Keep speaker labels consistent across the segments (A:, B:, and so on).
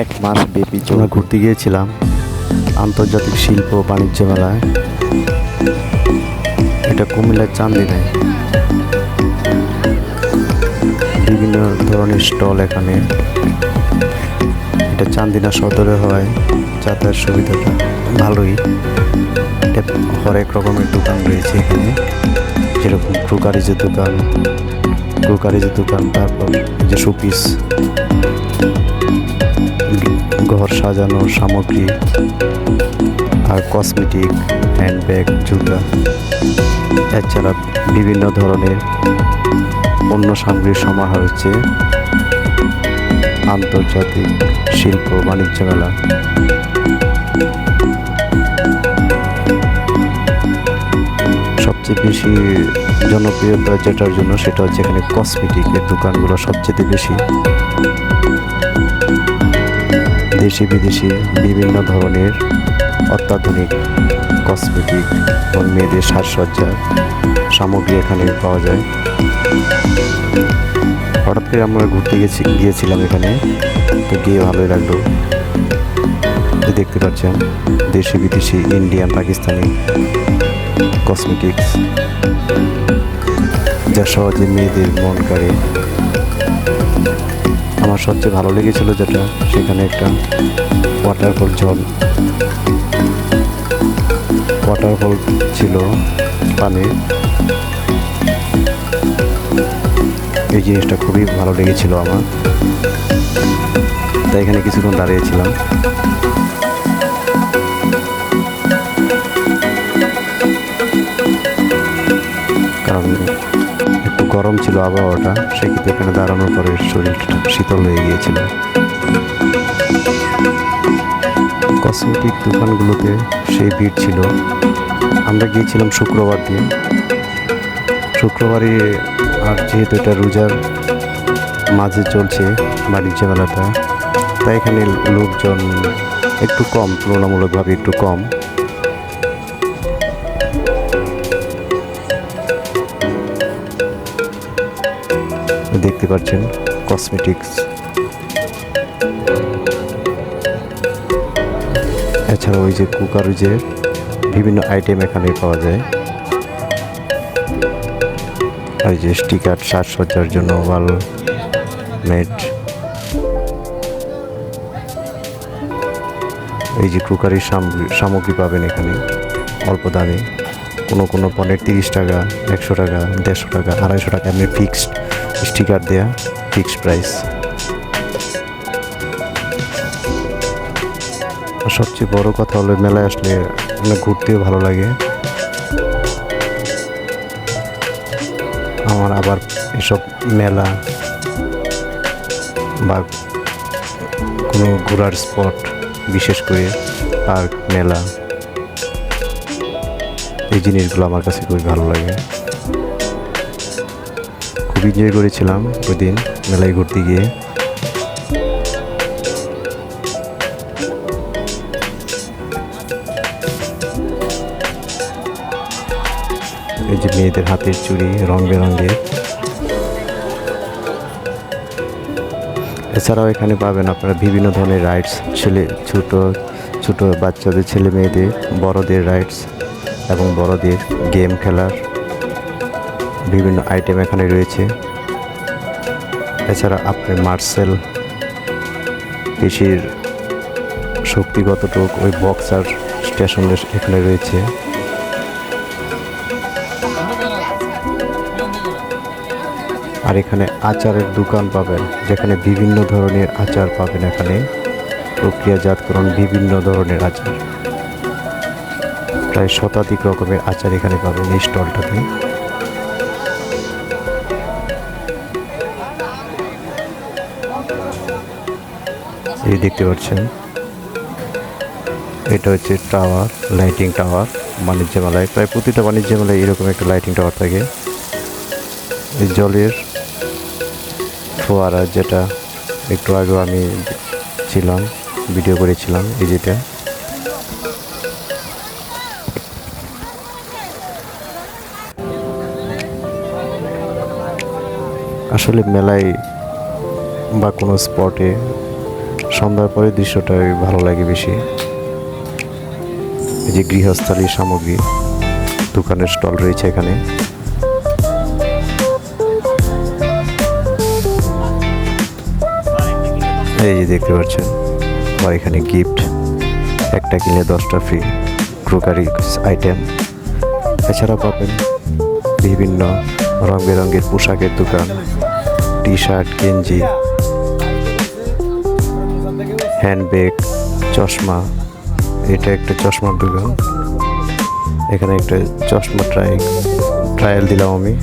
A: এক মাস ব্যাপী
B: আমরা ঘুরতে গিয়েছিলাম আন্তর্জাতিক শিল্প বাণিজ্য মেলায়। এটা কুমিল্লার চান্দিনায় বিভিন্ন ধরনের স্টল এখানে। এটা চান্দিনা সদরে হয়, যাতায়াত সুবিধাটা ভালোই। এটা হরেক রকমের দোকান রয়েছে এখানে। যেরকম ক্রুকারিজের দোকান ক্রুকারিজের দোকান, তারপর যে শোপিস। ঘর সাজানোর সামগ্রী আর কসমেটিক হ্যান্ডব্যাগ জুতা এছাড়া বিভিন্ন ধরনের পণ্য সামগ্রীর সমাহার হচ্ছে আন্তর্জাতিক শিল্প বাণিজ্য মেলা। সবচেয়ে বেশি জনপ্রিয়তা যেটার জন্য সেটা হচ্ছে এখানে কসমেটিকের দোকানগুলো সবচেয়ে বেশি। দেশি বিদেশি বিভিন্ন ধরনের অত্যাধুনিক কসমেটিক এবং মেয়েদের সাজসজ্জার সামগ্রী এখানে পাওয়া যায়। হঠাৎ করে আমরা ঘুরতে গেছি, গিয়েছিলাম এখানে। তো গিয়ে ভালোই লাগল। দেখতে পাচ্ছেন, দেশি বিদেশি ইন্ডিয়ান, পাকিস্তানি কসমেটিক্স। যা সহজে মেয়েদের মন কাড়ে। আমার সবচেয়ে ভালো লেগেছিল যেটা, সেখানে একটা ওয়াটারফল জল। ওয়াটারফল ছিল পানি এই জিনিসটা খুবই ভালো লেগেছিল আমার। তাই এখানে কিছুক্ষণ দাঁড়িয়েছিলাম। গরম ছিল আবহাওয়াটা, সেক্ষেত্রে এখানে দাঁড়ানোর পরে শরীরটা শীতল হয়ে গিয়েছিল। কসমেটিক দোকানগুলোতে সেই ভিড় ছিল। আমরা গিয়েছিলাম শুক্রবার দিন। শুক্রবারে আর যেহেতু এটা রোজার মাঝে চলছে বাণিজ্য মেলাটা তাই এখানে লোকজন একটু কম, তুলনামূলকভাবে একটু কম। দেখতে পাচ্ছেন কসমেটিক্স এছাড়া ওই যে কুকার যে বিভিন্ন আইটেম এখানে পাওয়া যায়। আর যে স্টিকার সাজসজ্জার জন্য ওয়াল মেট এই যে ক্রুকারির সামগ্রী সামগ্রী পাবেন এখানে, অল্প দামে। কোনো কোনো পণ্যের তিরিশ টাকা, একশো টাকা, দেড়শো টাকা, আড়াইশো টাকা, এমনি ফিক্সড স্টিকার দেয়া ফিক্সড প্রাইস আর সবচেয়ে বড় কথা হলো, মেলায় আসলে মানে ঘুরতেও ভালো লাগে। আমার আবার এসব মেলা বা কোনো ঘোরার স্পট, বিশেষ করে পার্ক, মেলা, এই জিনিসগুলো আমার কাছে খুবই ভালো লাগে। খুব এনজয় করেছিলাম ওই দিন মেলায় ঘুরতে গিয়ে। এই যে মেয়েদের হাতের চুড়ি, রং বেরঙের। এছাড়াও এখানে পাবেন আপনারা বিভিন্ন ধরনের রাইডস ছেলে, ছোট ছোট বাচ্চাদের, ছেলে মেয়েদের, বড়দের রাইডস এবং বড়দের গেম খেলার। বিভিন্ন আইটেম এখানে রয়েছে। এছাড়া আপনার মার্সেল পেশির শক্তিগতটুক ওই বক্সার স্টেশন এখানে রয়েছে। আর এখানে আচারের দোকান পাবেন, যেখানে বিভিন্ন ধরনের আচার পাবেন এখানে। প্রক্রিয়াজাতকরণ বিভিন্ন ধরনের আচার। প্রায় শতাধিক রকমের আচার এখানে পাবেন এই স্টলটাতে। এই দেখতে পাচ্ছেন। এটা হচ্ছে টাওয়ার, লাইটিং টাওয়ার, বাণিজ্য মেলায়। প্রায় প্রতিটা বাণিজ্য মেলায় এরকম একটা লাইটিং টাওয়ার থাকে। এই জলের ফোয়ারা যেটা একটু আগে আমি ছিলাম, ভিডিও করেছিলাম, এই যেটা। আসলে মেলায় বা কোনো স্পটে সন্ধ্যার পরে দৃশ্যটাই ভালো লাগে বেশি। এই যে গৃহস্থালী সামগ্রী, দোকানের স্টল রয়েছে এখানে। এই যে দেখতে পাচ্ছেন বা এখানে গিফট একটা কিনলে দশটা ফ্রি ক্রোকারি আইটেম এছাড়া পাবেন বিভিন্ন রং বেরঙের পোশাকের দোকান টি শার্ট গেঞ্জি। হ্যান্ডব্যাগ চশমা, এটা একটা চশমার দোকান এখানে একটা চশমা ট্রাই, ট্রায়াল দিলাম আমি।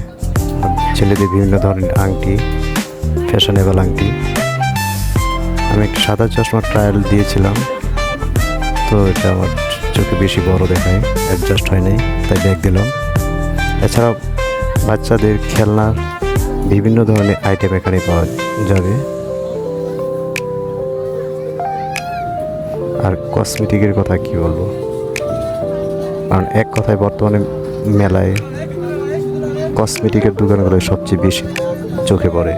B: ছেলেদের বিভিন্ন ধরনের আংটি, ফ্যাশনেবল আংটি। আমি একটা সাদা চশমা ট্রায়াল দিয়েছিলাম। তো এটা আমার চোখে বেশি বড় দেখায় অ্যাডজাস্ট হয় নাই, তাই ব্যাগ দিলাম। এছাড়াও বাচ্চাদের খেলনার বিভিন্ন ধরনের আইটেম এখানে পাওয়া যাবে। কসমেটিকের কথা কি বলব? কারণ এক কথায় বর্তমানে মেলায় কসমেটিকের দোকানগুলো সবচেয়ে বেশি চোখে পড়ে।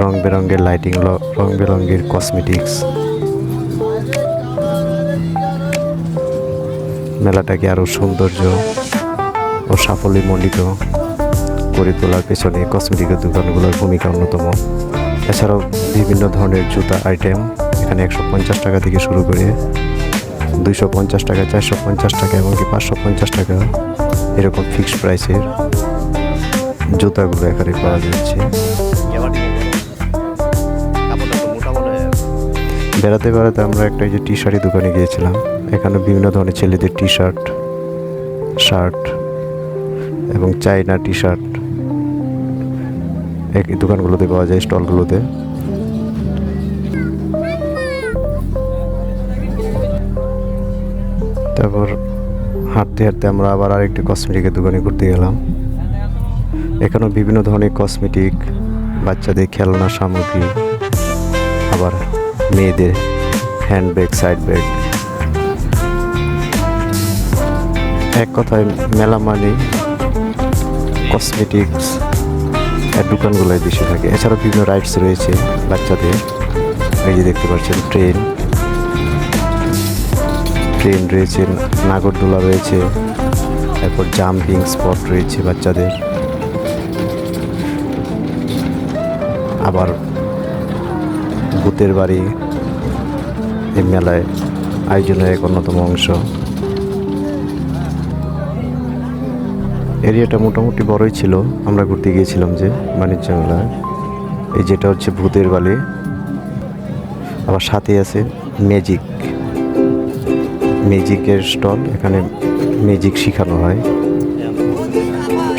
B: রং বেরঙের লাইটিং রং বেরঙের কসমেটিক্স মেলাটাকে আরও সৌন্দর্য ও সাফল্যমণ্ডিত করে তোলার পেছনে কসমেটিকের দোকানগুলোর ভূমিকা অন্যতম। এছাড়াও বিভিন্ন ধরনের জুতা আইটেম এখানে একশো পঞ্চাশ টাকা থেকে শুরু করে দুইশো পঞ্চাশ টাকা, চারশো পঞ্চাশ টাকা এমনকি পাঁচশো পঞ্চাশ টাকা এরকম ফিক্সড প্রাইসের জুতাগুলো এখানে পাওয়া যাচ্ছে। বেড়াতে বেড়াতে আমরা একটা যে টি শার্টের দোকানে গিয়েছিলাম। এখানে বিভিন্ন ধরনের ছেলেদের টি শার্ট শার্ট এবং চাইনা টি শার্ট এই দোকানগুলোতে পাওয়া যায়, স্টলগুলোতে। তারপর হাঁটতে হাঁটতে আমরা আবার আরেকটি কসমেটিকের দোকানে ঘুরতে গেলাম। এখানেও বিভিন্ন ধরনের কসমেটিক বাচ্চাদের খেলনা সামগ্রী, আবার মেয়েদের হ্যান্ডব্যাগ সাইড ব্যাগ এক কথায় মেলা মানে কসমেটিক্স এর দোকানগুলোই বেশি থাকে। এছাড়াও বিভিন্ন রাইডস রয়েছে বাচ্চাদের। এই যে দেখতে পাচ্ছেন ট্রেন ট্রেন রয়েছে, নাগরদোলা রয়েছে তারপর জাম্পিং স্পট রয়েছে বাচ্চাদের। আবার ভূতের বাড়ি এই মেলায় আয়োজনের এক অন্যতম অংশ। এরিয়াটা মোটামুটি বড়ই ছিল, আমরা ঘুরতে গিয়েছিলাম যে বাণিজ্য মেলায়। এই যেটা হচ্ছে ভূতের বালি। আবার সাথে আছে ম্যাজিক ম্যাজিকের স্টল, এখানে ম্যাজিক শেখানো হয়।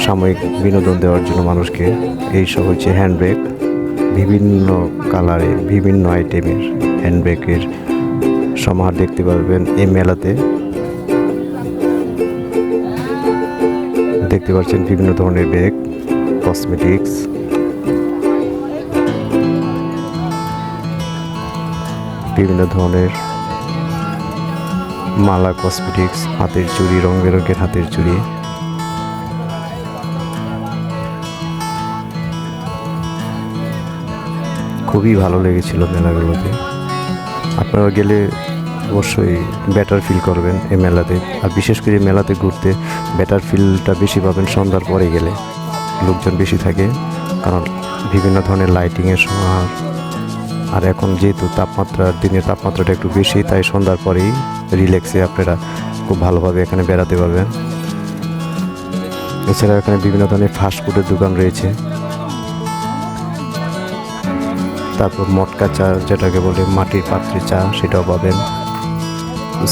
B: সাময়িক বিনোদন দেওয়ার জন্য মানুষকে এইসব হচ্ছে হ্যান্ডব্যাগ বিভিন্ন কালারের, বিভিন্ন আইটেমের হ্যান্ডব্যাগের সমাহার দেখতে পারবেন এই মেলাতে। দেখতে পাচ্ছেন বিভিন্ন ধরনের ব্যাগ, কসমেটিক্স। বিভিন্ন ধরনের মালা কসমেটিক্স হাতের চুড়ি রং বেরঙের হাতের চুড়ি। খুবই ভালো লেগেছিল মেলাগুলোতে। আপনারা গেলে অবশ্যই বেটার ফিল করবেন এই মেলাতে। আর বিশেষ করে মেলাতে ঘুরতে বেটার ফিলটা বেশি পাবেন সন্ধ্যার পরে গেলে। লোকজন বেশি থাকে, কারণ বিভিন্ন ধরনের লাইটিংয়ের সমাহার আর এখন যেহেতু তাপমাত্রা, দিনের তাপমাত্রাটা একটু বেশি, তাই সন্ধ্যার পরেই রিল্যাক্সে আপনারা খুব ভালোভাবে এখানে বেড়াতে পারবেন। এছাড়া এখানে বিভিন্ন ধরনের ফাস্টফুডের দোকান রয়েছে। তারপর মটকা চা, যেটাকে বলে মাটির পাত্রে চা, সেটাও পাবেন।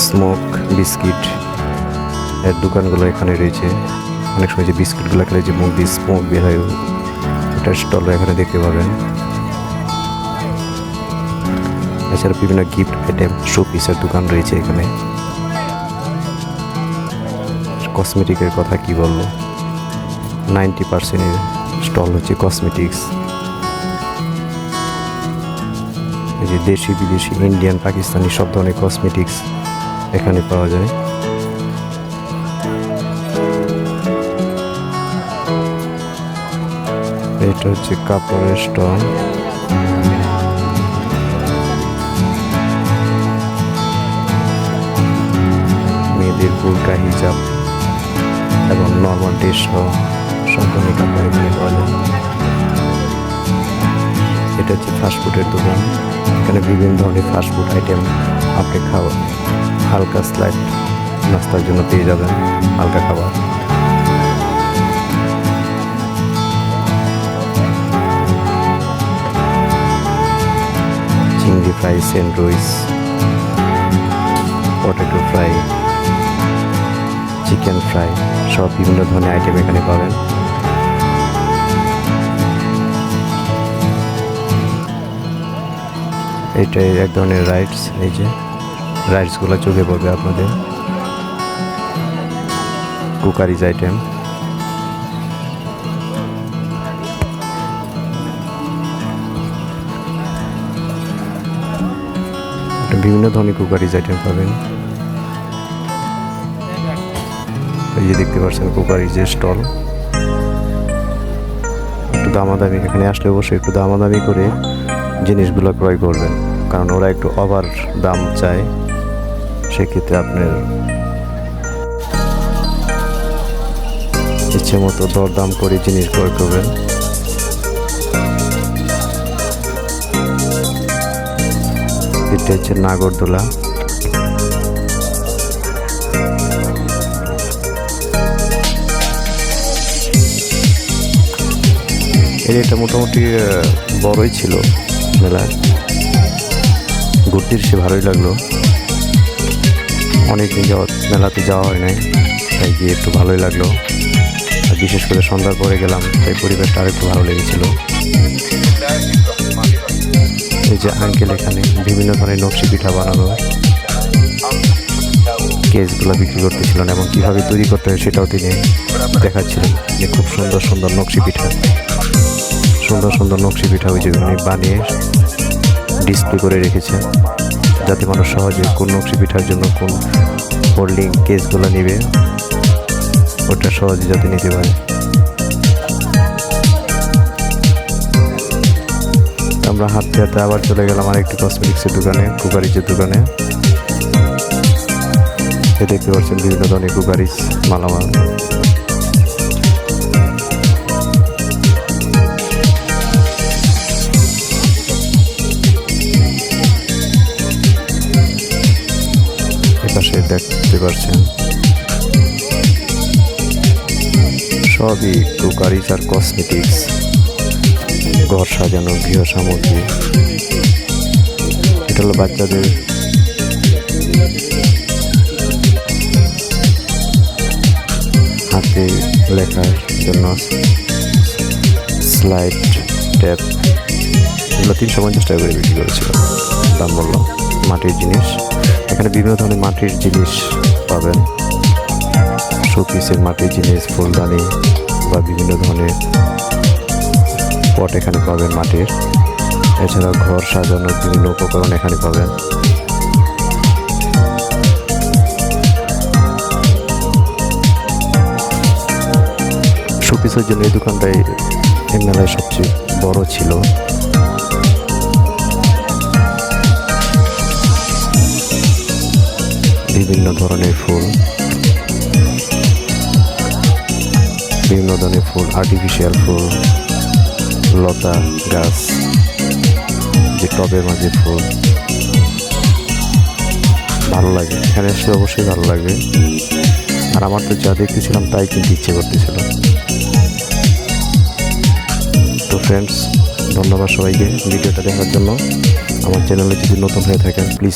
B: স্মোক, বিস্কিট এর দোকানগুলো এখানে রয়েছে। অনেক সময় যে বিস্কুটগুলো খেলে যে মুখ দিয়ে স্মোক বের হয়, ওটার স্টল এখানে দেখতে পাবেন। এছাড়া বিভিন্ন গিফট আইটেম শো পিসের দোকান রয়েছে এখানে। কসমেটিকের কথা কি বলব? নাইনটি পার্সেন্টের স্টল হচ্ছে কসমেটিক্স এই যে দেশি বিদেশি ইন্ডিয়ান পাকিস্তানি সব ধরনের কসমেটিক্স এখানে পাওয়া যায়। এটা হচ্ছে কাপড়ের স্টল বুরকা হিজাব এবং নর্মাল ড্রেস সহ ধরনের কাপড় এখানে পাওয়া যায় এটা হচ্ছে ফাস্টফুডের দোকান। এখানে বিভিন্ন ধরনের ফাস্টফুড আইটেম আপনি খাওয়া, হালকা স্লাইড নাস্তার জন্য পেয়ে যাবেন, হালকা খাবার। চিংড়ি fry sandwich potato fry chicken fry সব বিভিন্ন ধরনের আইটেম এখানে পাবেন। এইটা এক ধরনের রাইডস এই যে রাইডসগুলো চোখে পড়বে আপনাদের। Crockeries item. বিভিন্ন ধরনের কুকারিজ আইটেম পাবেন। এই যে দেখতে পাচ্ছেন কুকারিজের স্টল, একটু দামাদামি এখানে আসলে অবশ্যই একটু দামাদামি করে জিনিসগুলো ক্রয় করবেন। কারণ ওরা একটু ওভার দাম চায়, সেক্ষেত্রে আপনার ইচ্ছে মতো দরদাম করে জিনিস ক্রয় করবেন। এটা হচ্ছে নাগরদোলা। এর এটা মোটামুটি বড়ই ছিল মেলা ঘুরতে সে ভালোই লাগল। অনেক দিন যাওয়া মেলাতে যাওয়া হয় নাই, তাই গিয়ে একটু ভালোই লাগল। আর বিশেষ করে সন্ধ্যার পরে গেলাম, তাই পরিবেশটা আর একটু ভালো লেগেছিল। এই যে আঙ্কেল এখানে বিভিন্ন ধরনের নকশি পিঠা বানানো কেসগুলো বিক্রি করতেছিলেন এবং কীভাবে তৈরি করতে হয় সেটাও তিনি দেখাচ্ছিলেন যে খুব সুন্দর সুন্দর নকশি পিঠা। সুন্দর সুন্দর নকশি পিঠা ওই যে উনি বানিয়ে ডিসপ্লে করে রেখেছেন। যাতে মানুষ সহজে কোন নকশি পিঠার জন্য কোন হোল্ডিং কেসগুলো নেবে, ওটা সহজে যাতে নিতে পারে। আমরা হাঁটতে হাঁটতে আবার চলে গেলাম আর একটি কসমেটিক্সের দোকানে কুকারিজের দোকানে। এ দেখতে পাচ্ছেন বিভিন্ন ধরনের কুকারিজ মালামাল। দেখতে পাচ্ছেন। সবই কুকারিজ আর কসমেটিক্স ঘর সাজানো, গৃহ সামগ্রী। এটা হলো বাচ্চাদের। হাতে লেখার জন্য স্লাইড ট্যাপ এগুলো তিনশো পঞ্চাশ টাকা করে বিক্রি করেছিল দাম বললাম, মাটির জিনিস। এখানে বিভিন্ন ধরনের মাটির জিনিস পাবেন। শোপিসের মাটির জিনিস, ফুলদানি বা বিভিন্ন ধরনের পট এখানে পাবেন মাটির। এছাড়া ঘর সাজানোর বিভিন্ন উপকরণ এখানে পাবেন। শোপিসের জন্য এই দোকানটাই মেলায় সবচেয়ে বড় ছিল। বিভিন্ন ধরনের ফুল। বিভিন্ন ধরনের ফুল আর্টিফিশিয়াল ফুল, লতা গাছ, যে টবের মাঝে ফুল। ভালো লাগে, এখানে আসলে অবশ্যই ভালো লাগবে আর আমার তো যা দেখতেছিলাম তাই কিন্তু ইচ্ছে করতেছিল। তো ফ্রেন্ডস ধন্যবাদ সবাইকে, ভিডিওটা দেখার জন্য। আমার চ্যানেলে যদি নতুন হয়ে থাকেন প্লিজ